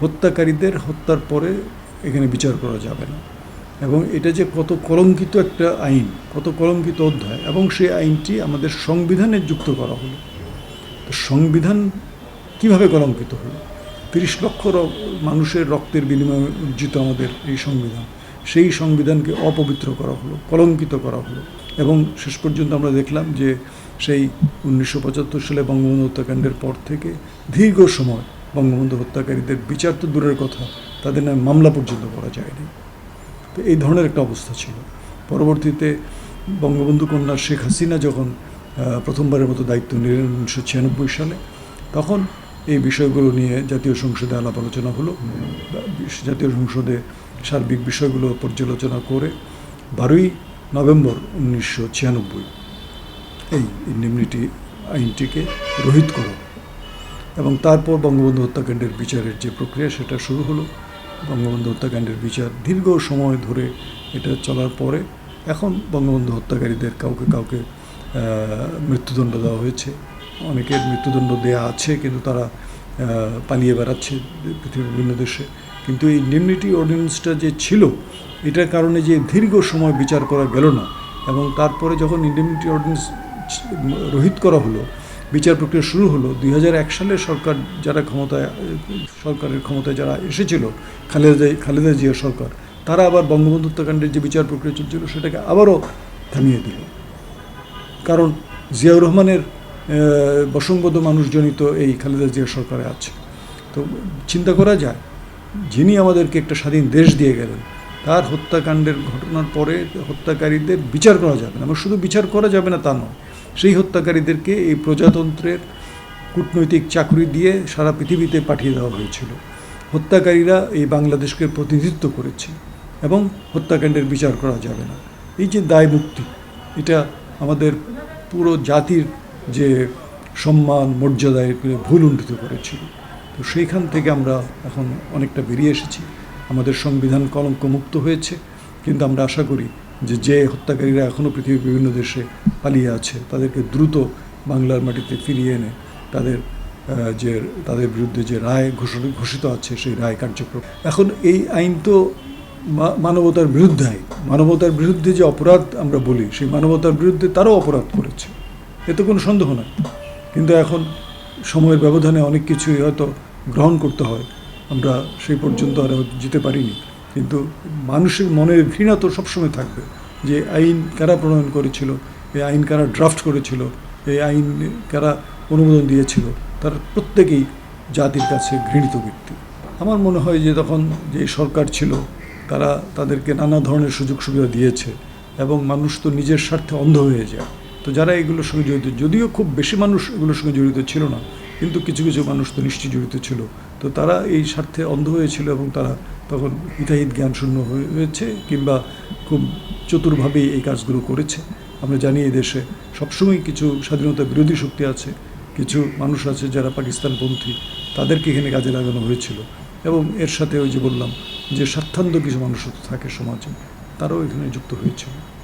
হত্যাকারীদের হত্যার পরে এখানে বিচার করা যাবে না। এবং এটা যে কত কলঙ্কিত একটা আইন, কত কলঙ্কিত অধ্যায়, এবং সেই আইনটি আমাদের সংবিধানে যুক্ত করা হলো। তো সংবিধান কীভাবে কলঙ্কিত হলো? তিরিশ লক্ষ মানুষের রক্তের বিনিময়ে অর্জিত আমাদের এই সংবিধান। সেই সংবিধানকে অপবিত্র করা হলো, কলঙ্কিত করা হলো। এবং শেষ পর্যন্ত আমরা দেখলাম যে সেই উনিশশো পঁচাত্তর সালে বঙ্গবন্ধু হত্যাকাণ্ডের পর থেকে দীর্ঘ সময় বঙ্গবন্ধু হত্যাকারীদের বিচার তো দূরের কথা, তাদের নামে মামলা পর্যন্ত করা যায়নি। তো এই ধরনের একটা অবস্থা ছিল। পরবর্তীতে বঙ্গবন্ধু কন্যা শেখ হাসিনা যখন প্রথমবারের মতো দায়িত্ব নিলেন উনিশশো ছিয়ানব্বই সালে, তখন এই বিষয়গুলো নিয়ে জাতীয় সংসদে আলাপ আলোচনা হলো। জাতীয় সংসদে সার্বিক বিষয়গুলো পর্যালোচনা করে বারোই নভেম্বর উনিশশো ছিয়ানব্বই এই ইন্ডিমনিটি আইনটিকে রহিত করা। এবং তারপর বঙ্গবন্ধু হত্যাকাণ্ডের বিচারের যে প্রক্রিয়া, সেটা শুরু হলো। বঙ্গবন্ধু হত্যাকাণ্ডের বিচার দীর্ঘ সময় ধরে এটা চলার পরে এখন বঙ্গবন্ধু হত্যাকারীদের কাউকে কাউকে মৃত্যুদণ্ড দেওয়া হয়েছে। অনেকের মৃত্যুদণ্ড দেওয়া আছে, কিন্তু তারা পালিয়ে বেড়াচ্ছে পৃথিবীর বিভিন্ন দেশে। কিন্তু এই নিমনিটি অর্ডিন্যান্সটা যে ছিল, এটার কারণে যে দীর্ঘ সময় বিচার করা গেল না, এবং তারপরে যখন ইন্ডিমনিটি অর্ডিন্যান্স রহিত করা হলো বিচার প্রক্রিয়া শুরু হলো। দুই হাজার এক সালে সরকার যারা ক্ষমতায়, সরকারের ক্ষমতায় যারা এসেছিল, খালেদা খালেদা জিয়া সরকার, তারা আবার বঙ্গবন্ধু হত্যাকাণ্ডের যে বিচার প্রক্রিয়া চলছিল, সেটাকে আবারও থামিয়ে দিল। কারণ জিয়াউর রহমানের বসংবদ্ধ মানুষজনিত এই খালেদা জিয়া সরকারে আছে। তো চিন্তা করা যায়, যিনি আমাদেরকে একটা স্বাধীন দেশ দিয়ে গেলেন, তার হত্যাকাণ্ডের ঘটনার পরে হত্যাকারীদের বিচার করা যাবে না। শুধু বিচার করা যাবে না তা নয় সেই হত্যাকারীদেরকে এই প্রজাতন্ত্রের কূটনৈতিক চাকরি দিয়ে সারা পৃথিবীতে পাঠিয়ে দেওয়া হয়েছিল। হত্যাকারীরা এই বাংলাদেশকে প্রতিনিধিত্ব করেছে এবং হত্যাকাণ্ডের বিচার করা যাবে না। এই যে দায় মুক্তি, এটা আমাদের পুরো জাতির যে সম্মান মর্যাদায় ভুল উন্নীত করেছিল। তো সেইখান থেকে আমরা এখন অনেকটা বেরিয়ে এসেছি। আমাদের সংবিধান কলঙ্ক মুক্ত হয়েছে। কিন্তু আমরা আশা করি যে যে হত্যাকারীরা এখনও পৃথিবীর বিভিন্ন দেশে পালিয়ে আছে, তাদেরকে দ্রুত বাংলার মাটিতে ফিরিয়ে এনে তাদের যে তাদের বিরুদ্ধে যে রায় ঘোষণা ঘোষিত আছে সেই রায় কার্যক্রম। এখন এই আইন তো মানবতার বিরুদ্ধে আইন মানবতার বিরুদ্ধে যে অপরাধ আমরা বলি, সেই মানবতার বিরুদ্ধে তারাও অপরাধ করেছে। এতে কোনো সন্দেহ নাই। কিন্তু এখন সময়ের ব্যবধানে অনেক কিছুই হয়তো গ্রহণ করতে হয়। আমরা সেই পর্যন্ত আর যেতে পারিনি। কিন্তু মানুষের মনের ঘৃণা তো সবসময় থাকবে যে আইন কারা প্রণয়ন করেছিল, এই আইন কারা ড্রাফট করেছিল, এই আইন কারা অনুমোদন দিয়েছিল, তার প্রত্যেকেই জাতির কাছে ঘৃণিত ব্যক্তি। আমার মনে হয় যে তখন যে সরকার ছিল, তারা তাদেরকে নানা ধরনের সুযোগ সুবিধা দিয়েছে এবং মানুষ তো নিজের স্বার্থে অন্ধ হয়ে যায়। তো যারা এগুলোর সঙ্গে জড়িত, যদিও খুব বেশি মানুষ এগুলোর সঙ্গে জড়িত ছিল না, কিন্তু কিছু কিছু মানুষ তো নিশ্চয়ই জড়িত ছিল। তো তারা এই স্বার্থে অন্ধ হয়েছিল এবং তারা তখন হিতাহিত জ্ঞান শূন্য হয়ে- হয়েছে কিংবা খুব চতুরভাবেই এই কাজগুলো করেছে। আমরা জানি এই দেশে সবসময় কিছু স্বাধীনতা বিরোধী শক্তি আছে, কিছু মানুষ আছে যারা পাকিস্তানপন্থী, তাদেরকে এখানে কাজে লাগানো হয়েছিল। এবং এর সাথে ওই যে বললাম যে স্বার্থান্ত কিছু মানুষ থাকে সমাজে, তারাও এখানে যুক্ত হয়েছিল।